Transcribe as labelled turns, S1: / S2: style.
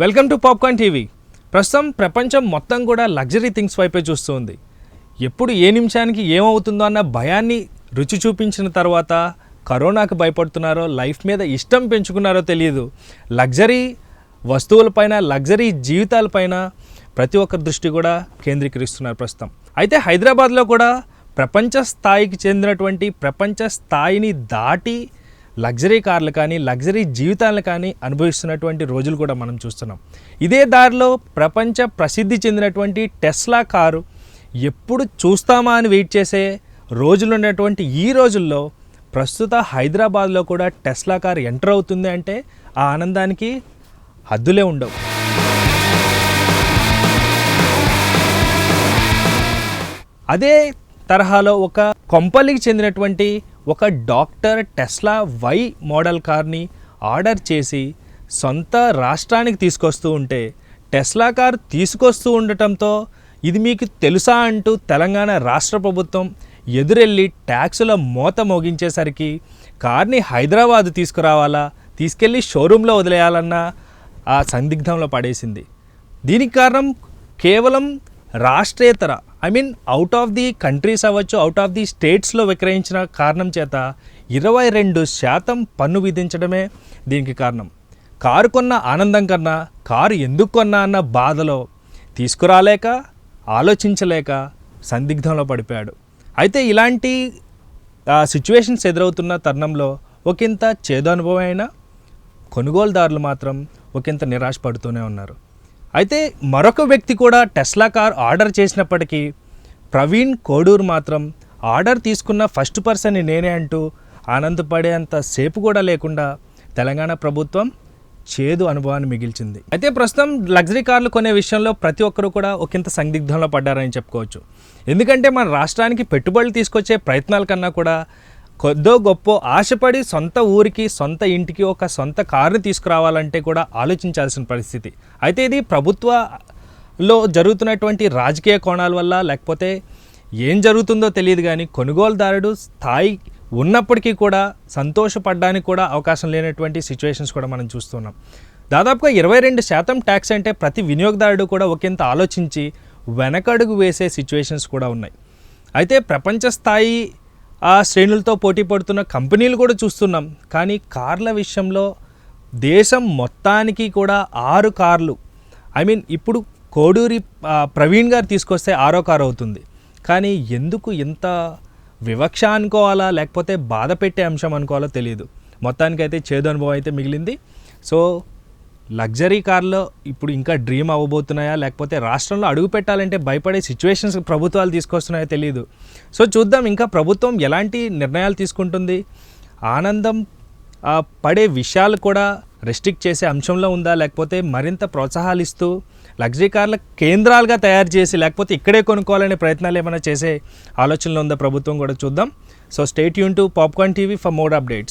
S1: Welcome to Popcorn TV. ప్రస్తుతం ప్రపంచం మొత్తం కూడా లగ్జరీ థింగ్స్ వైపే చూస్తుంది. ఎప్పుడు ఏ నిమిషానికి ఏమవుతుందో అన్న భయాన్ని రుచి చూపించిన తర్వాత కరోనాకు భయపడుతున్నారో లైఫ్ మీద ఇష్టం పెంచుకున్నారో తెలియదు. లగ్జరీ వస్తువులపైన లగ్జరీ జీవితాలపైన ప్రతి ఒక్కరి దృష్టి కూడా కేంద్రీకరిస్తున్నారు ప్రస్తుతం. అయితే హైదరాబాద్లో కూడా ప్రపంచ స్థాయికి చెందినటువంటి ప్రపంచ స్థాయిని దాటి లగ్జరీ కార్లు కానీ లగ్జరీ జీవితాలను కానీ అనుభవిస్తున్నటువంటి రోజులు కూడా మనం చూస్తున్నాం. ఇదే దారిలో ప్రపంచ ప్రసిద్ధి చెందినటువంటి టెస్లా కారు ఎప్పుడు చూస్తామా అని వెయిట్ చేసే రోజులు ఉన్నటువంటి ఈ రోజుల్లో ప్రస్తుత హైదరాబాద్లో కూడా టెస్లా కార్ ఎంటర్ అవుతుంది అంటే ఆ ఆనందానికి హద్దులే ఉండవు. అదే తరహాలో ఒక కొంపల్లికి చెందినటువంటి ఒక డాక్టర్ టెస్లా వై మోడల్ కార్ని ఆర్డర్ చేసి సొంత రాష్ట్రానికి తీసుకొస్తూ ఉంటే టెస్లా కార్ తీసుకొస్తూ ఉండటంతో ఇది మీకు తెలుసా అంటూ తెలంగాణ రాష్ట్ర ప్రభుత్వం ఎదురెళ్ళి ట్యాక్సుల మోత మోగించేసరికి కార్ని హైదరాబాద్ తీసుకురావాలా తీసుకెళ్ళి షోరూంలో వదిలేయాలన్న ఆ సందిగ్ధంలో పడేసింది. దీనికి కారణం కేవలం రాష్ట్రేతర I mean out of the countries అవ్వచ్చు అవుట్ ఆఫ్ ది స్టేట్స్లో విక్రయించిన కారణం చేత ఇరవై రెండు శాతం పన్ను విధించడమే దీనికి కారణం. కారు కొన్న ఆనందం కన్నా కారు ఎందుకు కొన్నా అన్న బాధలో తీసుకురాలేక ఆలోచించలేక సందిగ్ధంలో పడిపోయాడు. అయితే ఇలాంటి సిచ్యువేషన్స్ ఎదురవుతున్న తరుణంలో ఒకంత చేదు అనుభవం అయినా కొనుగోలుదారులు మాత్రం ఒకంత నిరాశ పడుతూనే ఉన్నారు. అయితే మరొక వ్యక్తి కూడా టెస్లా కార్ ఆర్డర్ చేసినప్పటికీ ప్రవీణ్ కోడూరు మాత్రం ఆర్డర్ తీసుకున్న ఫస్ట్ పర్సన్ నేనే అంటూ ఆనందపడేంత సేపు కూడా లేకుండా తెలంగాణ ప్రభుత్వం చేదు అనుభవాన్ని మిగిల్చింది. అయితే ప్రస్తుతం లగ్జరీ కార్లు కొనే విషయంలో ప్రతి ఒక్కరూ కూడా ఒకంత సందిగ్ధంలో పడ్డారని చెప్పుకోవచ్చు. ఎందుకంటే మన రాష్ట్రానికి పెట్టుబడులు తీసుకొచ్చే ప్రయత్నాల కన్నా కూడా కొద్దో గొప్ప ఆశపడి సొంత ఊరికి సొంత ఇంటికి ఒక సొంత కారుని తీసుకురావాలంటే కూడా ఆలోచించాల్సిన పరిస్థితి. అయితే ఇది ప్రభుత్వలో జరుగుతున్నటువంటి రాజకీయ కోణాల వల్ల లేకపోతే ఏం జరుగుతుందో తెలియదు కానీ కొనుగోలుదారుడు స్థాయి ఉన్నప్పటికీ కూడా సంతోషపడడానికి కూడా అవకాశం లేనటువంటి సిచ్యువేషన్స్ కూడా మనం చూస్తున్నాం. దాదాపుగా ఇరవై రెండు శాతం ట్యాక్స్ అంటే ప్రతి వినియోగదారుడు కూడా ఒకంత ఆలోచించి వెనకడుగు వేసే సిచ్యువేషన్స్ కూడా ఉన్నాయి. అయితే ప్రపంచ స్థాయి ఆ శ్రేణులతో పోటీ పడుతున్న కంపెనీలు కూడా చూస్తున్నాం. కానీ కార్ల విషయంలో దేశం మొత్తానికి కూడా ఆరు కార్లు. ఐ మీన్ ఇప్పుడు కోడూరి ప్రవీణ్ గారు తీసుకొస్తే ఆరో కారు అవుతుంది. కానీ ఎందుకు ఇంత వివక్ష అనుకోవాలా లేకపోతే బాధ పెట్టే అంశం అనుకోవాలో తెలియదు మొత్తానికైతే చేదు అనుభవం అయితే మిగిలింది. సో లగ్జరీ కార్లో ఇప్పుడు ఇంకా డ్రీమ్ అవ్వబోతున్నాయా? లేకపోతే రాష్ట్రంలో అడుగు పెట్టాలంటే భయపడే సిచ్యువేషన్స్ ప్రభుత్వాలు తీసుకొస్తున్నాయో తెలియదు సో చూద్దాం ఇంకా ప్రభుత్వం ఎలాంటి నిర్ణయాలు తీసుకుంటుంది? ఆనందం పడే విషయాలు కూడా రెస్ట్రిక్ట్ చేసే అంశంలో ఉందా? లేకపోతే మరింత ప్రోత్సాహాలు ఇస్తూ లగ్జరీ కార్ల కేంద్రాలుగా తయారు చేసి లేకపోతే ఇక్కడే కొనుక్కోవాలనే ప్రయత్నాలు ఏమైనా చేసే ఆలోచనలో ఉందా ప్రభుత్వం కూడా? చూద్దాం. So stay Yoon to Popcorn TV for more updates